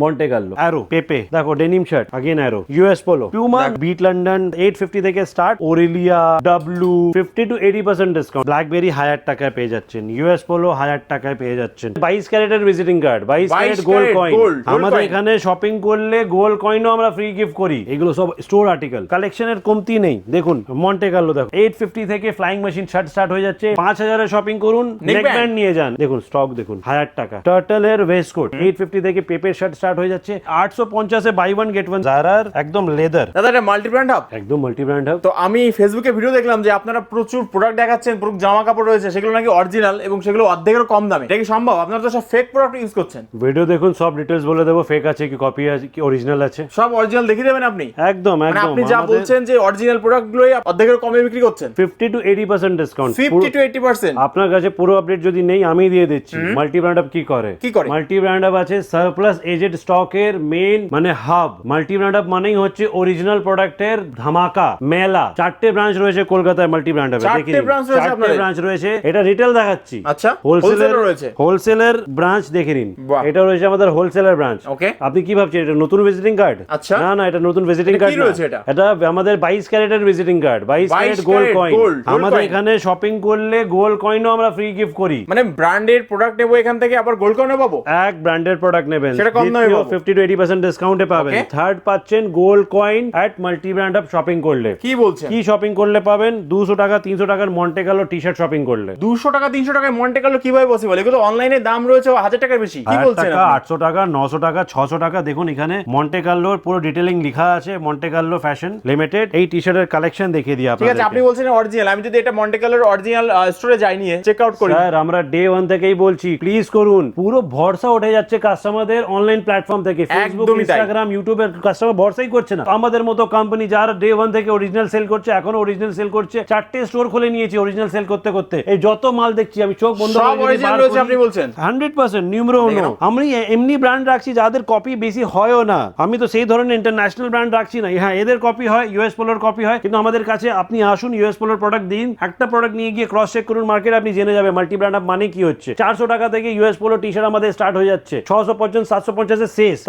Monte গার্লো Arrow Pepe দেখো denim shirt again Arrow US Polo Puma Beat London eight fifty থেকে start Aurelia W fifty to eighty percent discount Blackberry হাজার টাকায় পেয়ে যাচ্ছেন। US polo হাজার টাকায় পেয়ে যাচ্ছেন। বাইশ ক্যারেটের ভিজিটিং কার্ড বাইশ ক্যারেট গোল্ড কয়েন আমাদের এখানে শপিং করলে গোল্ড কয়েনও আমরা ফ্রি গিফট করি। এগুলো সব স্টোর আর্টিকেল কালেকশনের কমতি নেই। দেখুন মন্টে গার্লো দেখো। এইট ফিফটি থেকে ফ্লাইং মেশিন শার্ট স্টার্ট হয়ে যাচ্ছে। পাঁচ হাজারে শপিং করুন। Neckband। নেকব্যান্ড নিয়ে যান। দেখুন স্টক দেখুন হাজার টাকা। টার্টল এর ওয়েস্ট কোট এইট ফিফটি থেকে পেপের শার্ট স্টার্ট হয়ে যাচ্ছে। আটশো পঞ্চাশে বাই ওয়ান গেট ওয়ান জারার একদম লেদার দাদা এটা মাল্টি ব্র্যান্ড হাব একদম মাল্টি ব্র্যান্ড হাব তো আমি ফেসবুকে ভিডিও দেখলাম যে আপনারা প্রচুর প্রোডাক্ট দেখাচ্ছেন পুরো জামা কাপড় রয়েছে সেগুলো নাকি অরিজিনাল এবং সেগুলো অর্ধেকেরও কম দামে। এটা কি সম্ভব? আপনারা তো সব ফেক প্রোডাক্ট ইউজ করছেন। ভিডিও দেখুন সব ডিটেলস বলে দেবো ফেক আছে কি কপি আছে কি অরিজিনাল আছে। সব অরিজিনাল দেখিয়ে দেবেন আপনি? একদম মানে একদম আপনি যা বলছেন যে অরিজিনাল প্রোডাক্ট গুলোই অর্ধেকের কমে বিক্রি করছেন। Fifty to eighty percent discount fifty to eighty percent আপনার কাছে পুরো আপডেট যদি নেই আমি দিয়ে দিচ্ছি। মাল্টি ব্র্যান্ড আপ কি করে? কি করে? মাল্টি ব্র্যান্ড আপ আছে সারপ্লাস এজেড স্টকের মেইন মানে হাব মাল্টি ব্র্যান্ড আপ মানেই হচ্ছে অরিজিনাল প্রোডাক্টের ধামাকা মেলা। চারটে ব্রাঞ্চ রয়েছে কলকাতায় মাল্টি ব্র্যান্ড আপে চারটে দেখে রয়েছে আপনাদের? ব্রাঞ্চ রয়েছে। এটা রিটেল দেখাচ্ছি। আচ্ছা হোলসেলের রয়েছে। হোলসেলের ব্রাঞ্চ দেখে নিন। এটা রয়েছে আমাদের হোলসেলের ব্রাঞ্চ Okay. আপনি কি ভাবছেন এটা নতুন ভিজিটিং কার্ড আচ্ছা। না না এটা নতুন ভিজিটিং কার্ড রয়েছে এটা? এটা আমাদের বাইশ ক্যারেটের ভিজিটিং কার্ড বাইশ 22 ক্যারেট গোল্ড কয়েন আমাদের এখানে শপিং করলে গোল্ড কয়েনও আমরা ফ্রি গিফট করি। মানে ব্র্যান্ডেড প্রোডাক্ট নেব এখান থেকে আবার গোল্ড কয়েনও পাবো? এক ব্র্যান্ডের প্রোডাক্ট নেবেন। সেটা কম দামে পাবো। টু এইটি পার্সেন্ট ডিসকাউন্টে পাবেন। থার্ড পাচ্ছেন gold coin at multi brand off shopping করলে। কি বলছেন? কি শপিং করলে পাবেন? দুশো টাকা তিনশো টাকার মন্টে গেল টি শার্ট শপিং করলে। দুশো টাকা তিনশো টাকায় মন্টে কার্লো কীভাবে পসিবল এগুলো অনলাইনে দাম রয়েছে হাজার টাকার বেশি। কি বলছেন টাকা আপনি? আটশো টাকা নশো টাকা ছশো টাকা দেখুন এখানে মন্টে কার্লোর পুরো লেখা আছে মন্টে কার্লো ফ্যাশন লিমিটেড এই টি শার্টের কালেকশন দেখিয়ে দিই ঠিক আছে আপনি বলছেন অরিজিনাল আমি যদি এটা মন্টে কার্লোর অরিজিনাল স্টোরে যাই নিয়ে চেক আউট করি। স্যার আমরা ডে ওয়ান থেকেই বলছি প্লিজ করুন। পুরো ভরসা উঠে যাচ্ছে কাস্টমারদের অনলাইন প্ল্যাটফর্ম থেকে ফেসবুক। ইনস্টাগ্রাম ইউটিউবের কাস্টমার ভরসাই করছে না। আমাদের মতো কোম্পানি যারা ডে ওয়ান থেকে অরিজিনাল সেল করছে এখনও অরিজিনাল সেল করছে চারটে স্টোর খুলে নিয়েছি অরিজিনাল সেল করতে করতে। এই যত মাল দেখছি আমি চোখ বন্ধ রয়েছে আপনি বলছেন? হান্ড্রেড পার্সেন্ট নিউমরো দেখে আমি এমনি ব্র্যান্ড রাখছি যাদের কপি বেশি হয়ও না। আমি তো সেই ধরনের ইন্টারন্যাশনাল ব্র্যান্ড রাখছি না। হ্যাঁ এদের কপি হয় ইউএস পোলোর কপি হয় কিন্তু আমাদের কাছে আপনি আসুন ইউএস পোলোর প্রোডাক্ট দিন। একটা প্রোডাক্ট নিয়ে গিয়ে ক্রস চেক করুন মার্কেট আপনি জেনে যাবে মাল্টি ব্র্যান্ড মানে কি হচ্ছে। চারশো টাকা থেকে ইউএস পোলো টি শার্ট আমাদের স্টার্ট হয়ে যাচ্ছে। ছশো পঞ্চাশ সাতশো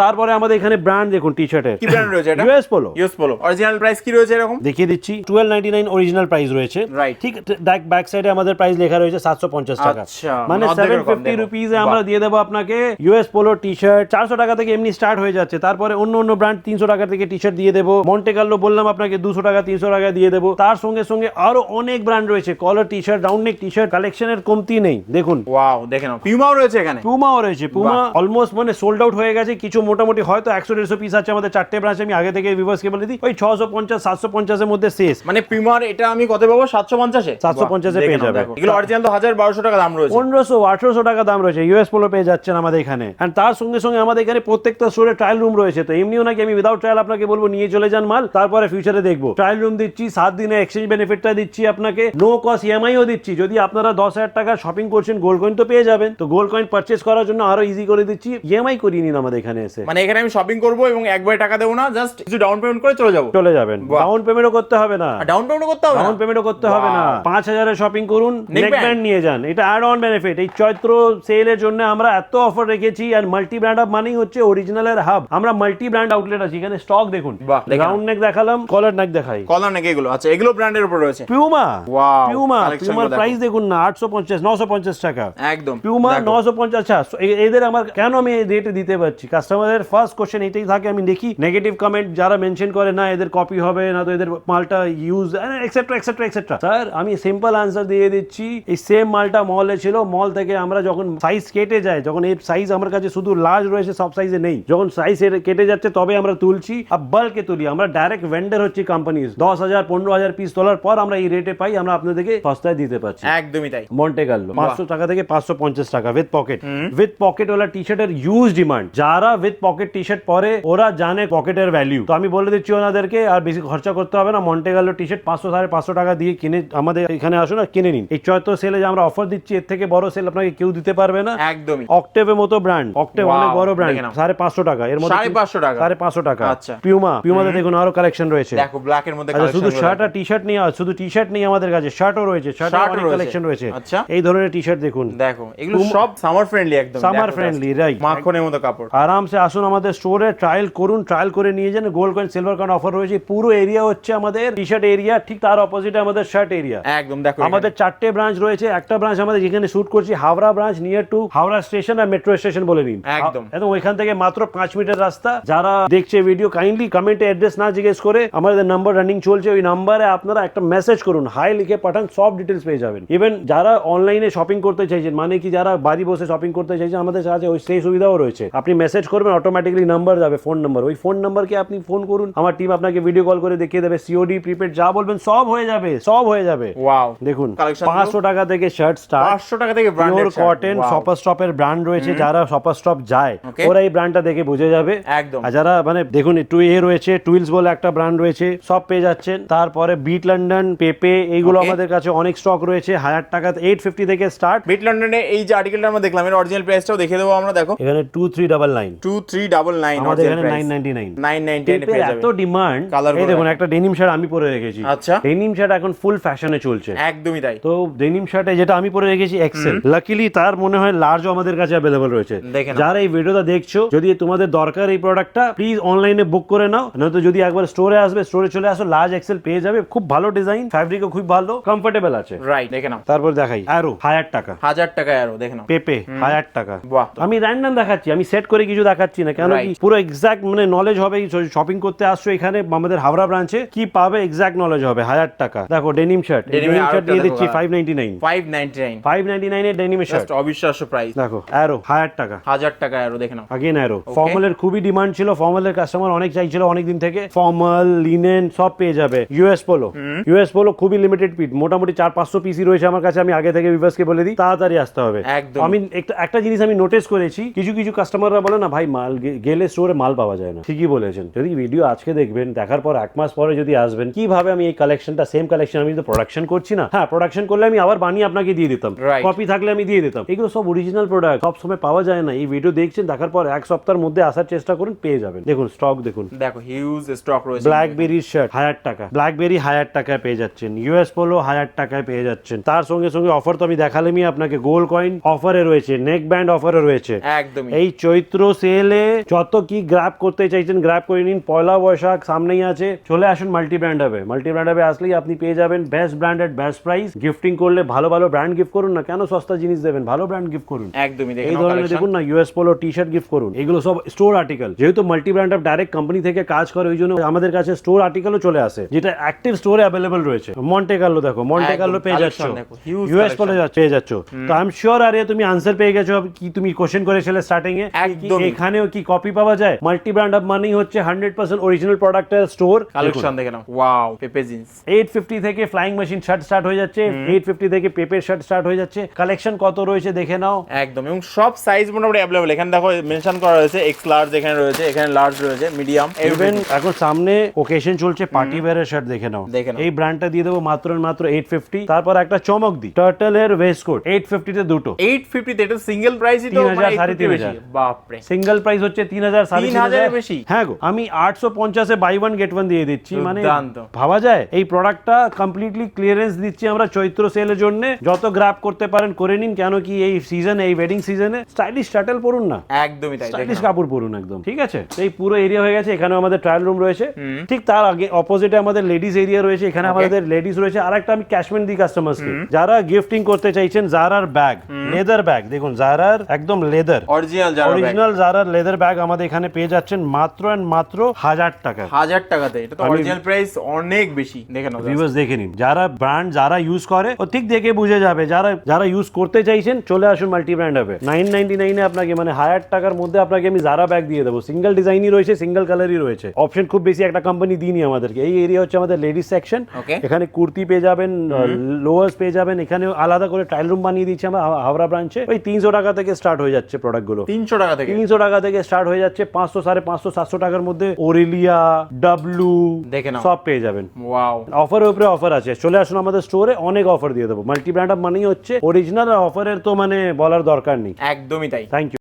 তারপরে আমাদের এখানে ব্র্যান্ড দেখুন টি শার্টের কি ব্র্যান্ড রয়েছে এটা? US Polo US Polo original price কি রয়েছে এরকম? দেখিয়ে দিচ্ছি। Twelve ninety nine original price রয়েছে. ঠিক ব্যাক সাইডে আমাদের প্রাইস লেখা রয়েছে সাতশো পঞ্চাশ টাকা। আচ্ছা, মানে মানে অর্ধেকের সেভেন কম, ফিফটি দেখো। রুপিজে আমরা দিয়ে দেবো আপনাকে ইউএস পোলো টি শার্ট চারশো টাকা থেকে এমনি স্টার্ট হয়ে যাচ্ছে। তারপরে অন্য অন্য ব্র্যান্ড তিনশো টাকা থেকে টি শার্ট দিয়ে দেবো। মন্টে কার্লো বললাম আপনাকে দুশো টাকা তিনশো টাকা দিয়ে দেবো। তার সঙ্গে সঙ্গে আরও অনেক ব্র্যান্ড রয়েছে। Collar T shirt round neck T shirt কালেকশনের কমতি নেই। দেখুন। ওয়াও দেখে নাও। পিউমাও রয়েছে এখানে। পুমাও রয়েছে। পুমা অলমোস্ট মানে সোল্ড আউট হয়ে গেছে কিছু মোটামুটি হয়তো একশো দেড়শো পিস আছে আমাদের চারটে ব্রাঞ্চ আমি আগে থেকে ভিভার্স কে বলে দিই। ওই ছশো পঞ্চাশ সাতশো পঞ্চাশের মধ্যে শেষ। মানে পিউমার এটা আমি কত পাবো? সাতশো পঞ্চাশে? 750 এ পেয়ে যাবে। এগুলো অরিজিনাল তো হাজার বারোশো টাকা দাম রয়েছে। পনেরোশো আঠারোশো টাকা দাম রয়েছে। ইউএস পোলো পেয়ে যাচ্ছেন আমাদের এখানে। আর তার সঙ্গে সঙ্গে আমাদের এখানে প্রত্যেকটা স্টোরে ট্রায়াল রুম রয়েছে। তো এমনিও নাকি আমি উইদাউট ট্রায়াল আপনাকে বলব নিয়ে চলে যান মাল। তারপরে ফিউচারে দেখব। ট্রায়াল রুম দিচ্ছি সাত দিনে এক্সচেঞ্জ বেনিফিটটা দিচ্ছি আপনাকে। নো কস্ট ইএমআইও দিচ্ছি। যদি আপনারা দশ হাজার টাকা শপিং করছেন গোল্ড কয়েন তো পেয়ে যাবেন। তো গোল্ড কয়েন পারচেস করার জন্য আরও ইজি করে দিচ্ছি। ইএমআই করিয়ে নিন আমাদের এখানে এসে। মানে এখানে আমি শপিং করব এবং একবারে টাকা দেবো না জাস্ট কিছু ডাউন পেমেন্ট করে চলে যাব। চলে যাবেন। ডাউন পেমেন্টও করতে হবে না। ডাউন পেমেন্ট করতে হবে ডাউন পেমেন্টও করতে হবে না। পাঁচ হাজারের শপিং করুন নেক ব্যান্ড নিয়ে যান। এটা অ্যাড অন বেনিফিট এই চৈত্র সেলের জন্য আমরা এত অফার রেখেছি আর মাল্টি ব্র্যান্ড আপ মানেই হচ্ছে অরিজিনালের হাব আমরা মাল্টি ব্র্যান্ড আউটলেট আছি। এখানে স্টক দেখুন। রাউন্ড নেক দেখালাম কলার নেক দেখাই। কলার নাকি এগুলো। আচ্ছা এগুলো ব্র্যান্ডের উপর রয়েছে। পিউমা পিউমা পিউমার প্রাইস দেখুন না আটশো পঞ্চাশ নশো পঞ্চাশ টাকা। একদম। পিউমা দেখো। নশো পঞ্চাশ আচ্ছা এদের আমার কেন আমি এই রেটে দিতে পারছি? কাস্টমারের ফার্স্ট কোশ্চেন এটাই থাকে আমি দেখি নেগেটিভ কমেন্ট যারা মেনশন করে না এদের কপি হবে না তো এদের মালটা use etcetera etcetera etcetera sir আমি সিম্পল আনসার দিয়ে দিচ্ছি এই সেম মালটা মলে ছিল মল থেকে আমরা যখন সাইজ কেটে যায় যখন এই সাইজ আমার কাছে শুধু লার্জ রয়েছে সব সাইজে নেই যখন সাইজ কেটে যাচ্ছে তবে আমরা তুলছি আর বাল্কে তুলি। আমরা ডাইরেক্ট ভেন্ডার হচ্ছি কোম্পানি দশ হাজার পনেরো হাজার পিস তোলার পর আমরা এই রেটে পাই আমরা আপনাদেরকে সস্তায় দিতে পারছি। একদমই তাই। মন্টে গার্লো পাঁচশো টাকা থেকে পাঁচশো পঞ্চাশ টাকা উইথ পকেট উইথ পকেট ওলা টি শার্টের ইউজ ডিমান্ড যারা উইথ পকেট টি শার্ট পরে ওরা জানে পকেটের ভ্যালু তো আমি বলে দিচ্ছি ওনাদেরকে আর বেশি খরচা করতে হবে না মন্টে গার্লো টি শার্ট পাঁচশো সাড়ে পাঁচশো টাকা দিয়ে কিনে আমাদের এখানে আসুন আর কিনে নিন। এই চৈত্র সেলে যে আমরা অফার দিচ্ছি এর থেকে বড় সেল আপনাকে কেউ দিতে পারবে না। একদমই। অক্টেভের মতো ব্র্যান্ড অক্টেভ অনেক বড় ব্র্যান্ড সাড়ে পাঁচশো টাকা এর মধ্যে সাড়ে পাঁচশো টাকা। সাড়ে পাঁচশো টাকা। আচ্ছা। পিউমা পিউমাতে দেখুন আরও কালেকশন রয়েছে। দেখো ব্ল্যাক এর মধ্যে আচ্ছা শুধু শার্ট আর টি শার্ট নিয়ে শুধু টি শার্ট নেই আমাদের কাছে শার্টও রয়েছে শার্ট অনেক রয়েছে। কালেকশন রয়েছে। আচ্ছা। এই ধরনের টি শার্ট দেখুন। দেখো এগুলো সব সামার ফ্রেন্ডলি একদম। Summer friendly. রাইট মাখনের মতো কাপড়। আরামসে আসুন আমাদের স্টোরে ট্রায়াল করুন ট্রায়াল করে নিয়ে যান। Gold coin silver coin offer রয়েছে। পুরো এরিয়া হচ্ছে আমাদের টি শার্ট এরিয়া ঠিক তার অপোজিটে আমাদের শার্ট এরিয়া একদম দেখো আমাদের চারটে ব্রাঞ্চ রয়েছে। একটা ব্রাঞ্চ আমাদের যেখানে শুট করছি Howrah branch near to Howrah station R metro station বলে নিন একদম। একদম ওইখান থেকে মাত্র পাঁচ মিনিটের রাস্তা। যারা দেখছে ভিডিও কাইন্ডলি কমেন্টে অ্যাড্রেস না জিজ্ঞেস করে আমাদের নাম্বার রানিং চলছে। ওই নাম্বারে আপনারা একটা মেসেজ করুন হাই লিখে পাঠান সব ডিটেলস পেয়ে যাবেন। ইভেন যারা অনলাইনে শপিং করতে চাইছেন মানে কি যারা বাড়ি বসে শপিং করতে চাইছেন আমাদের কাছে ওই সেই সুবিধাও রয়েছে। আপনি মেসেজ করবেন অটোমেটিকলি নাম্বার যাবে ফোন নাম্বার ওই ফোন নাম্বারকে আপনি ফোন করুন আমার টিম আপনাকে ভিডিও কল করে দেখিয়ে দেবে সিওডি প্রিপেড যা বলবেন সব হয়ে যাবে সব হয়ে যাবে। ওয়াও দেখুন পাঁচশো টাকা থেকে শার্ট স্টার্ট পাঁচশো টাকা থেকে পিওর কটন সপার স্টপের ব্র্যান্ড রয়েছে যারা সপার স্টপ যায় ওরা এই ব্র্যান্ডটা দেখে বুঝে যাবে। একদম। আর যারা মানে দেখুন একটু এ রয়েছে টুইলস বলে একটা ব্র্যান্ড রয়েছে সব পেয়ে যাচ্ছেন। তারপরে বিট লন্ডন পেপে এইগুলো আমাদের কাছে অনেক স্টক রয়েছে হাজার টাকা এইট ফিফটি থেকে স্টার্ট বিট লন্ডনে এই যে আর্টিকেলটা আমরা দেখলাম এর অরিজিনাল প্রাইসটাও দেখে দেবো আমরা দেখো। এখানে two three double nine two three double nine আমাদের এখানে nine ninety nine nine ninety এত ডিমান্ড এই দেখুন একটা ডেনিম শার্ট আমি পরে রেখেছি। আচ্ছা। ডেনিম শার্ট এখন ফুল ফ্যাশনে চলছে। একদমই তাই। তো ডেনিম শার্টে যেটা আমি পরে রেখেছি এক্সেল লাকিলি তার মনে হয় লার্জও আমাদের কাছে অ্যাভেলেবল রয়েছে। যারা এই ভিডিওটা দেখছ যদি তোমাদের দরকার এই প্রোডাক্টটা প্লিজ অনলাইনে বুক করে নাও। নয়তো যদি একবার স্টোরে আসবে স্টোরে চলে আসো লার্জ এক্সেল পেয়ে যাবে। খুব ভালো ডিজাইন ফ্যাব্রিকও খুব ভালো কমফোর্টেবল আছে। রাইট দেখে নাও। তারপর দেখাই। আরও হাজার টাকা। হাজার টাকা আরও দেখে নাও। পেপে হাজার টাকা। বাহ। আমি র্যান্ডম দেখাচ্ছি আমি সেট করে কিছু দেখাচ্ছি না। কেন কি পুরো এক্সাক্ট মানে নলেজ হবে শপিং করতে আসছো এখানে আমাদের হাওড়া ব্রাঞ্চে কি পাবে এক্সাক্ট নলেজ হবে? হাজার টাকা। দেখো ডেনিম শার্ট ডেনিম শার্ট দিয়ে দিচ্ছি। Five ninety nine five ninety nine five ninety নাইনের ডেনিমের শার্ট অবিশ্বাস্য প্রাইস দেখো অ্যারো হাজার টাকা। হাজার টাকা আরও দেখে নাও। আগেন অ্যারো ফর্মালের খুবই ডিমান্ড ছিল ফর্মালের কাস্টমার অনেক চাইছিল অনেক দিন থেকে। ফর্মাল লিনেন সব পেয়ে যাবে। ইউএস পোলো ইউএস পোলো খুবই লিমিটেড পিট মোটামুটি চার পাঁচশো পিসি রয়েছে আমার কাছে আমি আগে থেকে ভিভার্সকে বলে দিই। তাড়াতাড়ি আসতে হবে। একদম। আমি একটা একটা জিনিস আমি নোটিস করেছি কিছু কিছু কাস্টমাররা বলে না ভাই মাল গেলে স্টোরে মাল পাওয়া যায় না। ঠিকই বলেছেন। যদি ভিডিও আজকে দেখবেন দেখার পর এক মাস পরে যদি আসবেন কীভাবে আমি এই কালেকশনটা সেম কালেকশন আমি তো প্রোডাকশন করছি না? হ্যাঁ প্রোডাকশন করলে আমি আবার বানিয়ে আপনাকে দিয়ে দিতাম। কপি থাকলে আমি দিয়ে দিতাম। এগুলো সব অরিজিনাল প্রোডাক্ট সব সময় পাওয়া যায় না। এই ভিডিও দেখছেন দেখার পর এক সপ্তাহের মধ্যে আসার চেষ্টা করুন পেয়ে যাবেন। দেখুন স্টক দেখুন। দেখো হিউজ স্টক রয়েছে। ব্ল্যাকবেরির শার্ট হাজার টাকা। ব্ল্যাকবেরি হাজার টাকায় পেয়ে যাচ্ছেন। ইউএস পোলো হাজার টাকায় পেয়ে যাচ্ছেন। তার সঙ্গে সঙ্গে অফার তো আমি দেখালামই আপনাকে। গোল্ড কয়েন অফারে রয়েছে নেক ব্যান্ড অফারে রয়েছে। একদমই। এই চৈত্র সেলে যত কি গ্র্যাপ করতে চাইছেন গ্র্যাপ করে নিন। পয়লা বৈশাখ সামনেই আছে। চলে আসুন মাল্টি ব্র্যান্ড হবে মাল্টি ব্র্যান্ড হবে আসলেই আপনি পেয়ে যাবেন best branded best price gifting করলে ভালো ভালো ব্র্যান্ড গিফট করুন না কেন? সস্তা জিনিস দেবেন। ভালো ব্র্যান্ড গিফট করুন। একদমই এই ধরনের দেখুন না US Polo T shirt gift করুন। এগুলো সব স্টোর আর্টিকেল যেহেতু multi brand off direct company থেকে কাজ করে ওই জন্য আমাদের কাছে স্টোর আর্টিকেলও চলে আসে যেটা অ্যাক্টিভ স্টোরে অ্যাভেলেবল রয়েছে। মন্টে কার্লো দেখো মন্টে কার্লো পেয়ে যাচ্ছ। ইউএস পোলো পেয়ে যাচ্ছ। তো আই এম শিওর আরে তুমি আনসার পেয়ে গেছো কি তুমি কোশ্চেন করেছিলে স্টার্টিং এ? কি এখানেও কি কপি পাওয়া যায়? মাল্টি ব্র্যান্ড অফ মানেই হচ্ছে হান্ড্রেড পার্সেন্ট অরিজিনাল প্রোডাক্টের স্টোর কালেকশন দেখে নাও। Wow Pepe jeans eight fifty থেকে ফ্লাইং মেশিন শার্ট স্টার্ট হয়ে যাচ্ছে। এইট ফিফটি থেকে পেপের শার্ট স্টার্ট হয়ে যাচ্ছে। কালেকশন কত রয়েছে দেখে নাও। একদম এবং সব সাইজ মোটামুটি অ্যাভেলেবল এখানে দেখো মেনশন করা রয়েছে এক্স লার্জ এখানে রয়েছে এখানে লার্জ রয়েছে মিডিয়াম ইভেন এখন সামনে ওকেশন চলছে পার্টি ওয়্যারের শার্ট দেখে নাও। দেখে নাও। এই ব্র্যান্ডটা দিয়ে দেবো মাত্র মাত্র এইট ফিফটি তারপর একটা চমক দি টার্টল এর ওয়েস্ট কোট এইট ফিফটিতে দুটো। এইট ফিফটিতে এটা সিঙ্গেল প্রাইসই তো 3000, মানে সাড়ে 850 সিঙ্গেল প্রাইস হচ্ছে তিন হাজার তিন হাজারের বেশি? হ্যাঁ গো আমি আটশো পঞ্চাশে বাই ওয়ান গেট ওয়ান দিয়ে দিচ্ছি। মানে ভাবা যায়? এই প্রোডাক্টটা কমপ্লিটলি ক্লিয়ারেন্স দিচ্ছি আমরা চৈত্র সেলের জন্য। যত গ্রাপ করতে পারেন করে নিন। কেন কি এই সিজন এই ওয়েডিং সিজনে স্টাইলিশ টাটেল পরুন না। একদমই তাই স্টাইলিশ কাপড় পরুন একদম ঠিক আছে? এই পুরো এরিয়া হয়ে গেছে। এখানে আমাদের ট্রায়াল রুম রয়েছে। ঠিক তার আগে অপোজিটে আমাদের লেডিস এরিয়া রয়েছে। এখানে আমাদের লেডিস রয়েছে। আর একটা আমি ক্যাশমেন্ট দিই কাস্টমার্সকে যারা গিফটিং করতে চাইছেন জারার ব্যাগ লেদার ব্যাগ দেখুন জারার একদম লেদার অরিজিনাল ব্যাগ অরিজিনাল জারার লেদার ব্যাগ আমাদের এখানে পেয়ে যাচ্ছেন মাত্র এন্ড মাত্র হাজার টাকা। হাজার টাকাতে এটা তো অরিজিনাল প্রাইস অনেক বেশি। দেখে নাও ভিউয়ার্স দেখে নিন। যারা ব্র্যান্ড যারা ইউজ করে ও ঠিক দেখে বুঝে যাবে। যারা যারা ইউজ করতে চাইছেন চলে আসুন মাল্টি ব্র্যান্ড হবে নাইন নাইনটি নাইনে আপনাকে মানে হাজার টাকার মধ্যে আপনাকে আমি জারা ব্যাগ দিয়ে দেবো। সিঙ্গেল ডিজাইনই রয়েছে সিঙ্গেল কালারই রয়েছে। অপশন খুব বেশি একটা কোম্পানি দিইনি আমাদেরকে। এই এরিয়া হচ্ছে আমাদের লেডিস সেকশন এখানে কুর্তি পেয়ে যাবেন লোয়ার্স পেয়ে যাবেন। এখানে আলাদা করে ট্রায়াল রুম বানিয়ে দিচ্ছি আমরা হাওড়া- হাওড়া ব্রাঞ্চে ওই তিনশো টাকা থেকে স্টার্ট হয়ে যাচ্ছে প্রোডাক্টগুলো তিনশো টাকা থেকে। তিনশো টাকা থেকে স্টার্ট হয়ে যাচ্ছে। পাঁচশো সাড়ে পাঁচশো সাতশো টাকার মধ্যে ওরেলিয়া ডাবলু দেখে সব পেয়ে যাবেন। অফার অফারের উপরে অফার আছে। চলে আসুন আমাদের স্টোরে অনেক অফার দিয়ে দেবো। মাল্টি ব্র্যান্ড মানেই হচ্ছে। অরিজিনাল অফারের তো মানে বলার দরকার নেই। একদমই তাই। Thank you